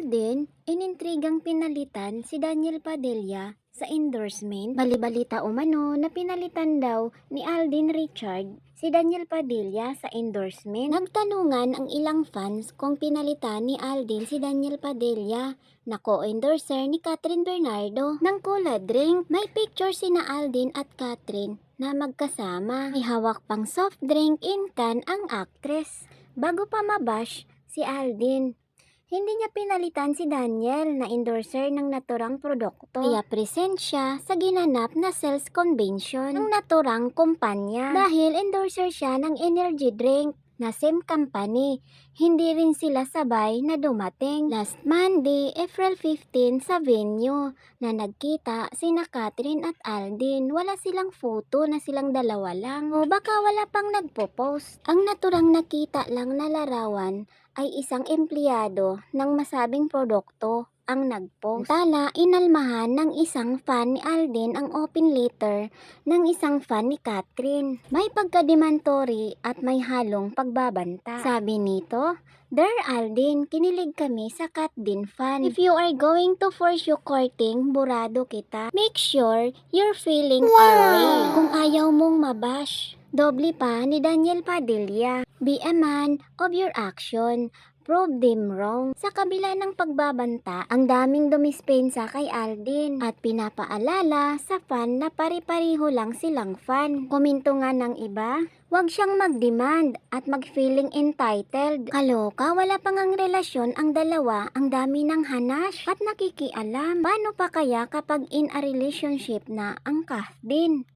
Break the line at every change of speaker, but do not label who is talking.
Alden, inintrigang pinalitan si Daniel Padilla sa endorsement. Balibalita umano na pinalitan daw ni Alden Richard si Daniel Padilla sa endorsement. Nagtanungan ang ilang fans kung pinalitan ni Alden si Daniel Padilla na co-endorser ni Catherine Bernardo ng Cola Drink. May picture sina Alden at Catherine na magkasama. May hawak pang soft drink in can ang actress. Bago pa mabash si Alden, hindi niya pinalitan si Daniel na endorser ng naturang produkto. Kaya present siya sa ginanap na sales convention ng naturang kumpanya. Dahil endorser siya ng energy drink na same company. Hindi rin sila sabay na dumating. Last Monday, April 15 sa venue na nagkita sina Catherine at Alden. Wala silang photo na silang dalawa lang. O baka wala pang nagpo-post. Ang naturang nakita lang na larawan ay isang empleyado ng masabing produkto ang nagpost. Tala, inalmahan ng isang fan ni Alden ang open letter ng isang fan ni Catherine. May pagkademantary at may halong pagbabanta. Sabi nito, Dear Alden, kinilig kami sa Cat din fan. If you are going to force you courting, burado kita. Make sure you're feeling our way. Kung ayaw mong mabash. Doble pa ni Daniel Padilla. Be a man of your action. Prove them wrong. Sa kabila ng pagbabanta, ang daming dumispensa kay Aldin at pinapaalala sa fan na pari-pariho lang silang fan. Komento nga ng iba, Huwag siyang mag-demand at mag-feeling entitled. Kaloka, wala pang ang relasyon ang dalawa, ang dami ng hanash at nakikialam. Paano pa kaya kapag in a relationship na ang din?